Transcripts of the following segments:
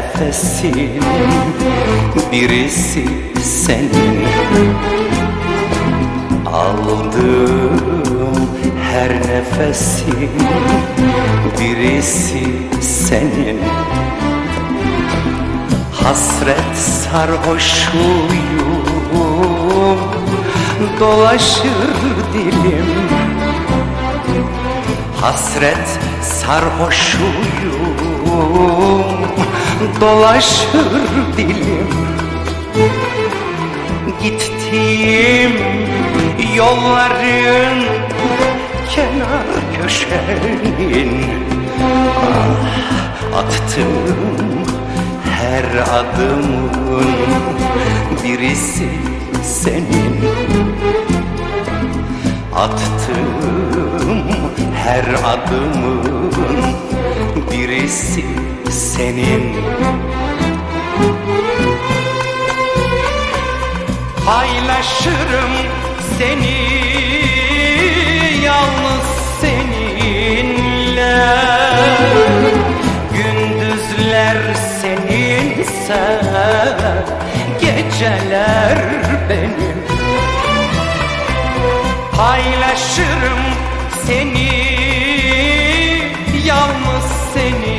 nefesin birisi senin. Aldığım her nefesin birisi senin. Hasret sarhoşuyum Dolaşır dilim. Hasret sarhoşuyum Dolaşır dilim. Gittiğim yolların Kenar köşenin Ah, Attığım her adımın Birisi senin. Attığım her adımın birisi senin? Paylaşırım seni yalnız seninle. Gündüzler seninse geceler benim. Paylaşırım seni yalnız seninle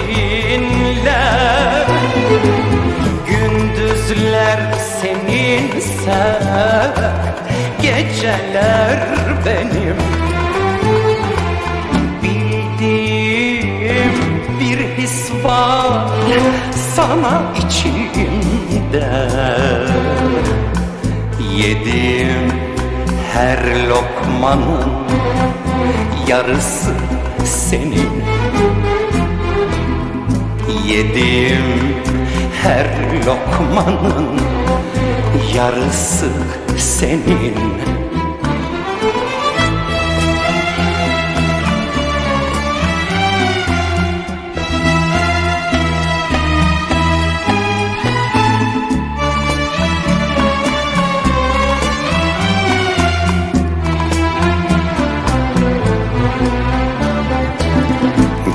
Gündüzler seninse geceler benim. Bildiğim bir his var sana içimde. Yediğim her lokmanın yarısı senin. Yediğim her lokmanın yarısı senin.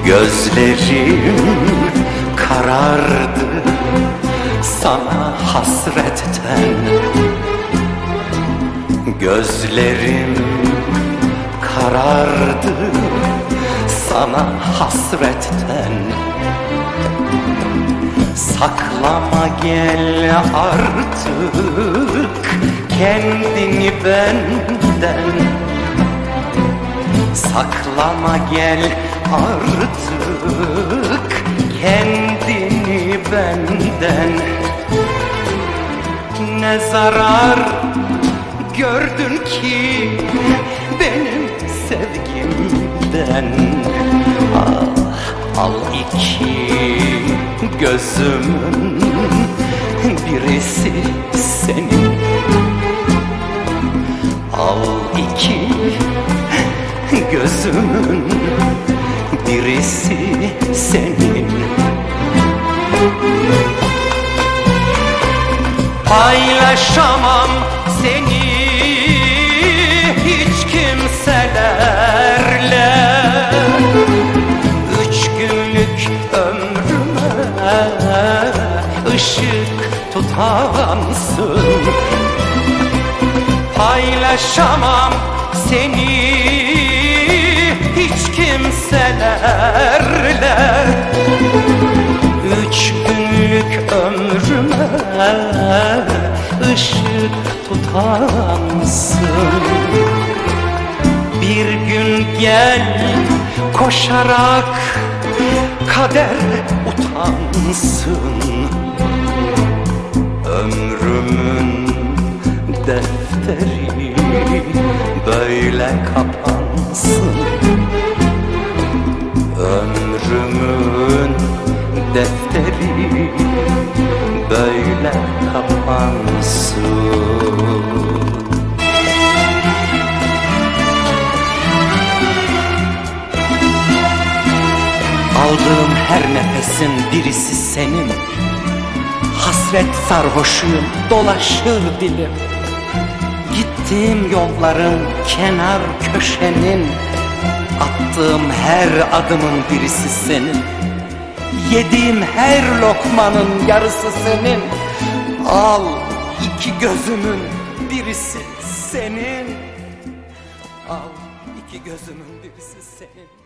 Gözlerim karardı sana hasretten. Gözlerim karardı sana hasretten. Saklama gel artık kendini benden. Saklama gel artık kendini benden Ne zarar? Gördün ki benim sevgimden. Ah, Al iki gözümün birisi senin. Al iki gözümün birisi senin Paylaşamam seni hiç kimselerle Üç günlük ömrüme ışık tutansın. Paylaşamam seni hiç kimselerle günlük ömrüme ışık tutansın. Bir gün gel koşarak kader utansın. Ömrümün defteri böyle kapansın. Ömrümün defteri böyle kapansın. Aldığım her nefesin birisi senin. Hasret sarhoşuyum dolaşır dilim. Gittiğim yolların kenar köşenin. Attığım her adımın birisi senin Yediğim her lokmanın yarısı senin. Al iki gözümün birisi senin. Al iki gözümün birisi senin